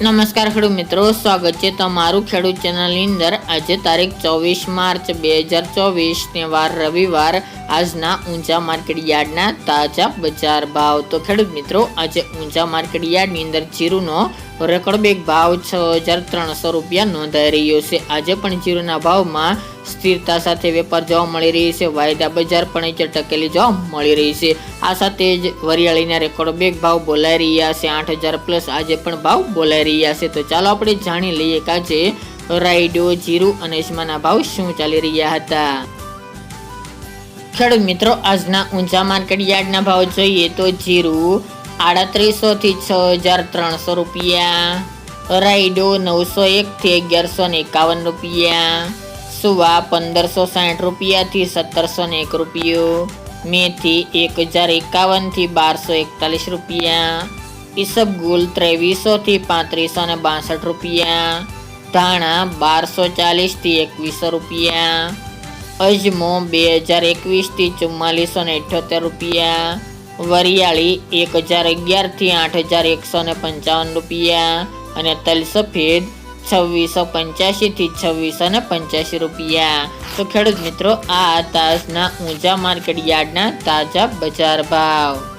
નમસ્કાર ખેડૂત મિત્રો, સ્વાગત છે તમારું ખેડૂત ચેનલની અંદર. આજે તારીખ ચોવીસ માર્ચ બે હજાર ચોવીસને વાર રવિવાર. આજના ઊંચા માર્કેટ યાર્ડના તાજા બજાર ભાવ. તો ખેડૂત મિત્રો, આજે ઊંચા માર્કેટ યાર્ડની અંદર જીરુનો રેકોર્ડ બેગ ભાવ છ હજાર ત્રણસો રૂપિયા નોંધાઈ રહ્યો છે. આજે પણ જીરુના ભાવમાં સ્થિરતા સાથે વેપાર જોવા મળી રહી છે. વાયદા બજાર પણ ચટકેલી ટકેલી જોવા મળી રહી છે. આ સાથે જ વરિયાળીના રેકોર્ડ બેગ ભાવ બોલાઈ રહ્યા છે. આઠ હજાર પ્લસ આજે પણ ભાવ બોલાઈ રહ્યા છે. તો ચાલો આપણે જાણી લઈએ કે આજે રાઈડો જીરું અને ઇસ્માના ભાવ શું ચાલી રહ્યા હતા. ખેડૂત મિત્રો, આજના ઊંચા માર્કેટ યાર્ડના ભાવ જોઈએ તો જીરું આડત્રીસો થી છ હજાર ત્રણસો રૂપિયા. રાઈડો નવસો એક થી અગિયારસો ને એકાવન રૂપિયા. સુવા પંદરસો સાઠ રૂપિયાથી સત્તરસો ને એક રૂપિયો. મેથી એક હજાર એકાવનથી બારસો એકતાલીસ રૂપિયા. ઈસબગુલ ત્રેવીસોથી પાંત્રીસો ને બાસઠ રૂપિયા. ધાણા બારસો ચાલીસથી એકવીસો રૂપિયા. અજમો બે હજાર એકવીસથી ચુમ્માલીસો ને રૂપિયા. વરિયાળી એક હજાર અગિયારથી આઠ હજાર એકસો ને પંચાવન રૂપિયા અને તલ સફેદ છવ્વીસો પંચ્યાસીથી છવ્વીસો ને પંચ્યાસી રૂપિયા. તો ખેડૂત મિત્રો, આ તાજના ઊંચા માર્કેટ યાર્ડના તાજા બજાર ભાવ.